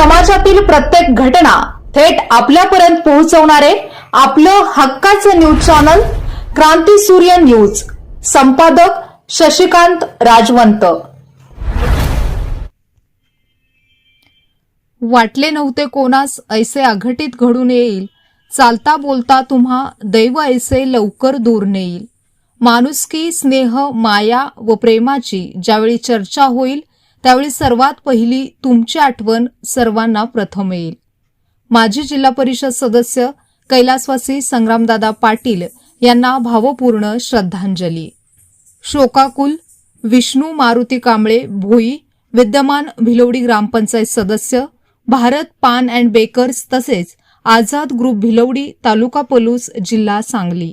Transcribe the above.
समाजातील प्रत्येक घटना थेट आपल्यापर्यंत पोहोचवणारे आपलं हक्काचं न्यूज चॅनल क्रांती सूर्य न्यूज. संपादक शशिकांत राजवंत. वाटले नव्हते कोणास ऐसे अघटित घडून येईल चालता बोलता तुम्हा दैव ऐसे लवकर दूर नेईल. माणुसकी स्नेह माया व प्रेमाची ज्यावेळी चर्चा होईल त्यावेळी सर्वात पहिली तुमची आठवण सर्वांना प्रथम येईल. माजी जिल्हा परिषद सदस्य कैलासवासी संग्रामदादा पाटील यांना भावपूर्ण श्रद्धांजली. शोकाकुल विष्णू मारुती कांबळे भोई विद्यमान भिलवडी ग्रामपंचायत सदस्य भारत पान अँड बेकर्स तसेच आझाद ग्रुप भिलवडी तालुका पलूस जिल्हा सांगली.